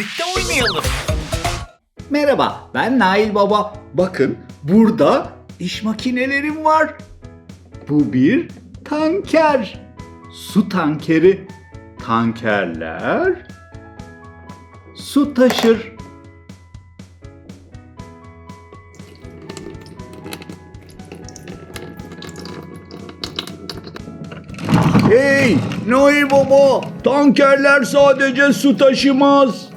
birlikte oynayalım. Merhaba, ben Nail Baba. Bakın, burada iş makinelerim var. Bu bir tanker. Su tankeri. Tankerler su taşır. Hey, Nail Baba, tankerler sadece su taşımaz.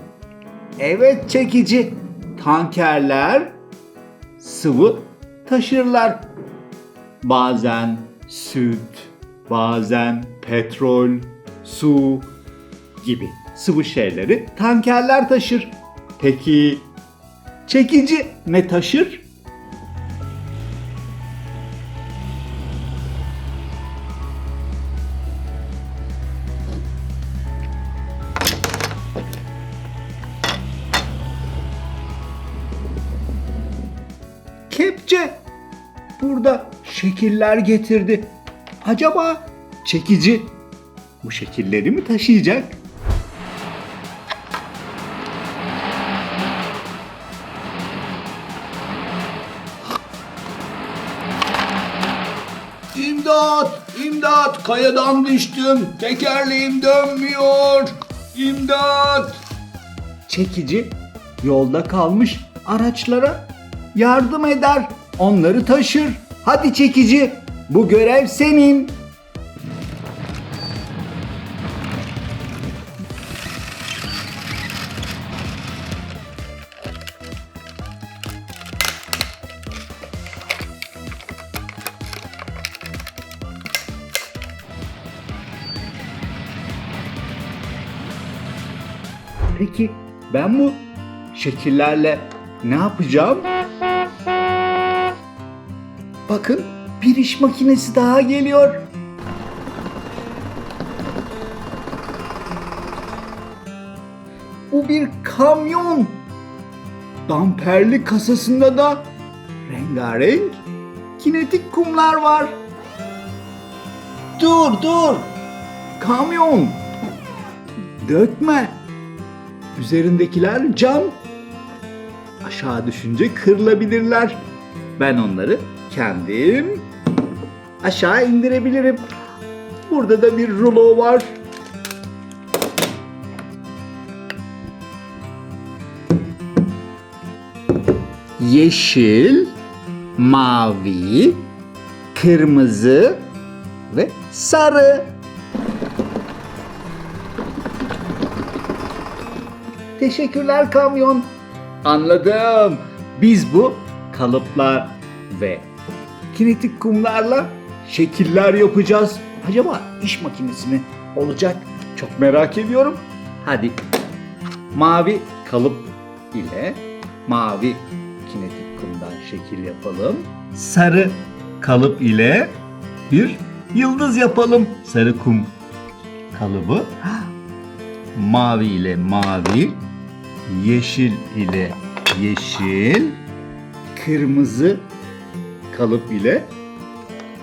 Evet çekici. Tankerler sıvı taşırlar. Bazen süt, bazen petrol, su gibi sıvı şeyleri tankerler taşır. Peki çekici ne taşır? Şekiller getirdi. Acaba çekici bu şekilleri mi taşıyacak? İmdat! İmdat! Kayadan düştüm. Tekerleğim dönmüyor. İmdat! Çekici yolda kalmış araçlara yardım eder. Onları taşır. Hadi çekici. Bu görev senin. Peki ben bu şekillerle ne yapacağım? Bakın bir iş makinesi daha geliyor. Bu bir kamyon. Damperli kasasında da rengarenk kinetik kumlar var. Dur dur. Kamyon. Dökme. Üzerindekiler cam. Aşağı düşünce kırılabilirler. Ben onları kendim aşağı indirebilirim. Burada da bir rulo var. Yeşil, mavi, kırmızı ve sarı. Teşekkürler kamyon. Anladım. Biz bu kalıplar ve kinetik kumlarla şekiller yapacağız. Acaba iş makinesi mi olacak? Çok merak ediyorum. Hadi mavi kalıp ile mavi kinetik kumdan şekil yapalım. Sarı kalıp ile bir yıldız yapalım. Sarı kum kalıbı. Mavi ile mavi, yeşil ile yeşil, kırmızı kalıp ile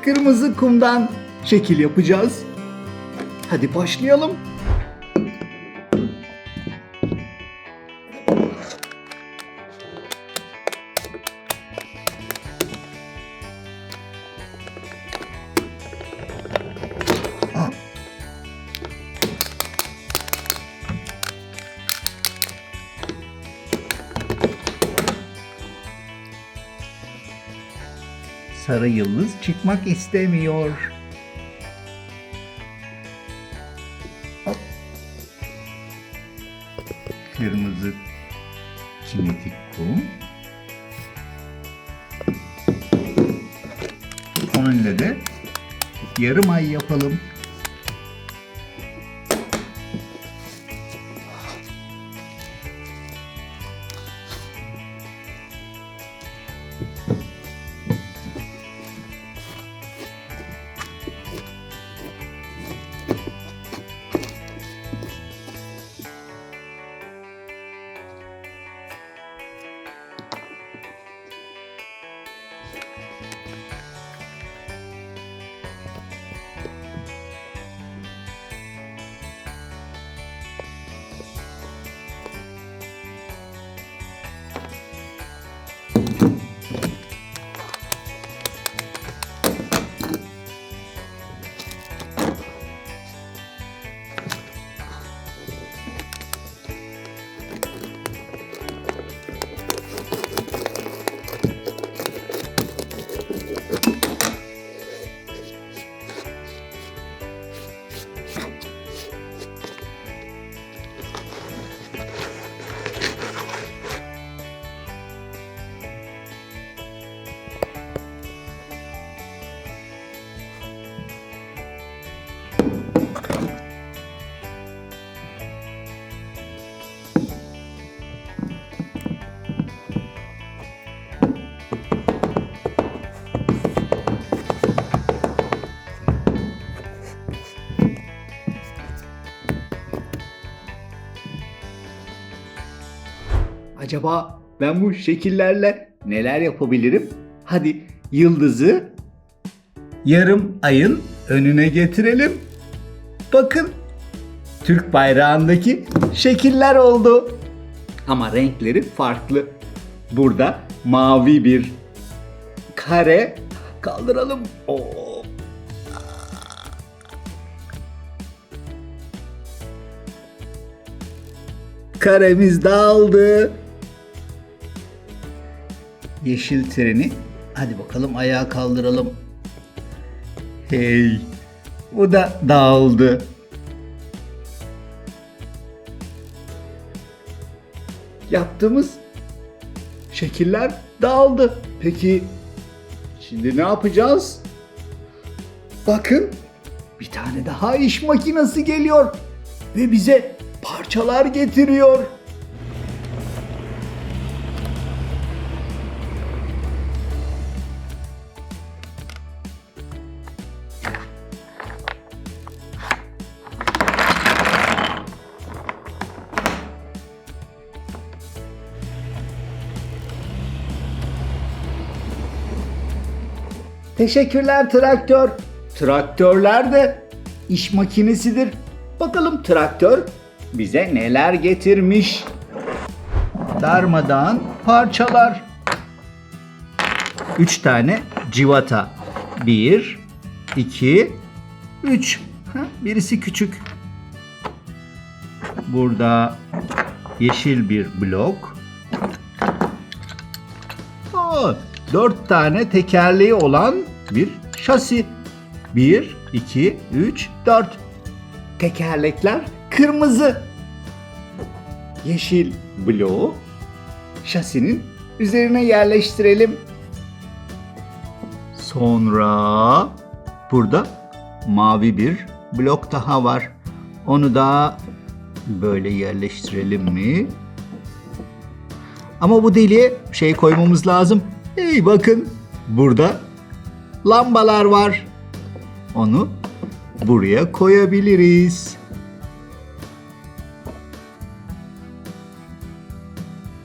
kırmızı kumdan şekil yapacağız. Hadi başlayalım. Sarı yıldız çıkmak istemiyor. Kırmızı kinetik kum. Onunla de yarım ay yapalım. Acaba ben bu şekillerle neler yapabilirim? Hadi yıldızı yarım ayın önüne getirelim. Bakın Türk bayrağındaki şekiller oldu. Ama renkleri farklı. Burada mavi bir kare kaldıralım. Oo. Karemiz dağıldı. Yeşil treni. Hadi bakalım ayağa kaldıralım. Hey. Bu da dağıldı. Yaptığımız şekiller dağıldı. Peki şimdi ne yapacağız? Bakın bir tane daha iş makinesi geliyor ve bize parçalar getiriyor. Teşekkürler traktör. Traktörler de iş makinesidir. Bakalım traktör bize neler getirmiş. Darmadağın parçalar. Üç tane civata. Bir, iki, üç. Birisi küçük. Burada yeşil bir blok. Aa, dört tane tekerleği olan bir şasi. Bir, iki, üç, dört. Tekerlekler kırmızı. Yeşil bloğu şasinin üzerine yerleştirelim. Sonra burada mavi bir blok daha var. Onu da böyle yerleştirelim mi? Ama bu deliğe şey koymamız lazım. Hey bakın burada lambalar var. Onu buraya koyabiliriz.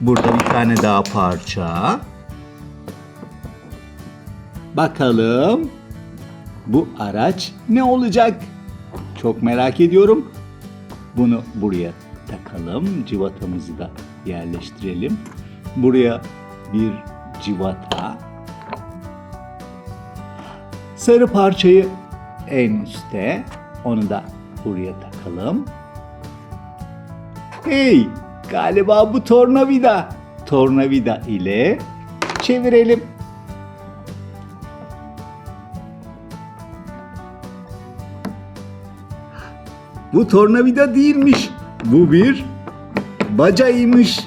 Burada bir tane daha parça. Bakalım bu araç ne olacak? Çok merak ediyorum. Bunu buraya takalım. Civatamızı da yerleştirelim. Buraya bir civata. Sarı parçayı en üste. Onu da buraya takalım. Hey! Galiba bu tornavida. Tornavida ile çevirelim. Bu tornavida değilmiş. Bu bir bacaymış.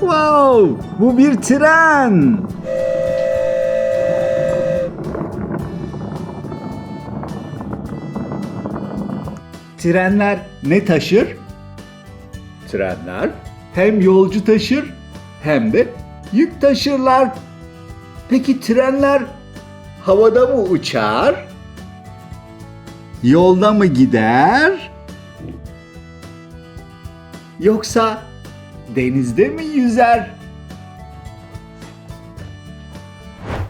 Wow! Bu bir tren. Trenler ne taşır? Trenler hem yolcu taşır hem de yük taşırlar. Peki trenler havada mı uçar? Yolda mı gider? Yoksa denizde mi yüzer?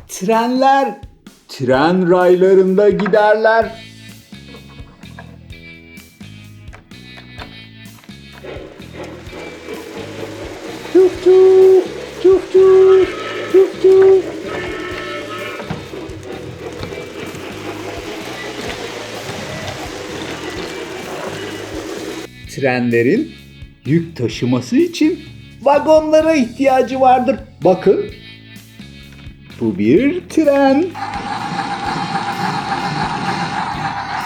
Trenler tren raylarında giderler. Çuf, çuf çuf, çuf çuf. Trenlerin yük taşıması için vagonlara ihtiyacı vardır. Bakın. Bu bir tren.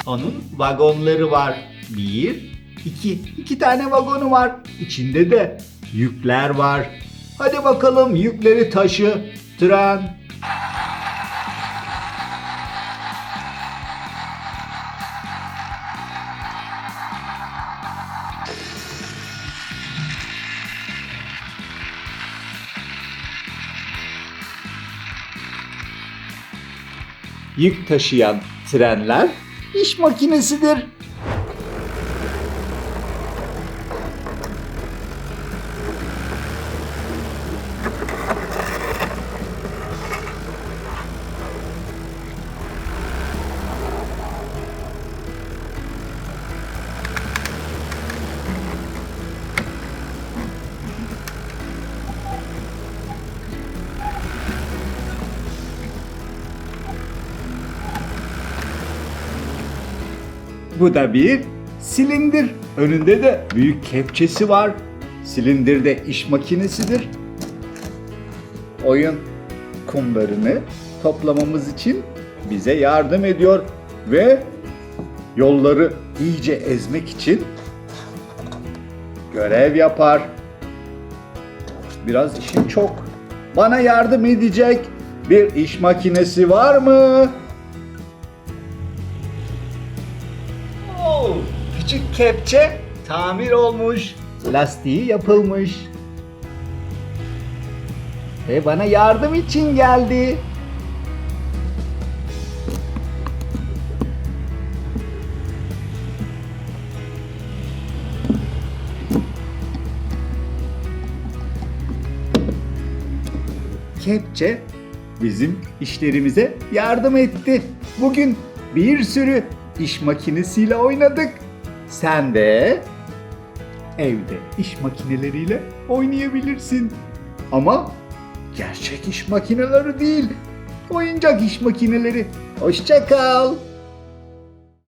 Onun vagonları var. Bir, iki. iki tane vagonu var. İçinde de yükler var. Hadi bakalım yükleri taşı. Tren. Yük taşıyan trenler iş makinesidir. Bu da bir silindir. Önünde de büyük kepçesi var. Silindir de iş makinesidir. Oyun kumlarını toplamamız için bize yardım ediyor ve yolları iyice ezmek için görev yapar. Biraz işim çok. Bana yardım edecek bir iş makinesi var mı? Küçük kepçe tamir olmuş. Lastiği yapılmış. Ve bana yardım için geldi. Kepçe bizim işlerimize yardım etti. Bugün bir sürü iş makinesiyle oynadık. Sen de evde iş makineleriyle oynayabilirsin. Ama gerçek iş makineleri değil. Oyuncak iş makineleri. Hoşça kal.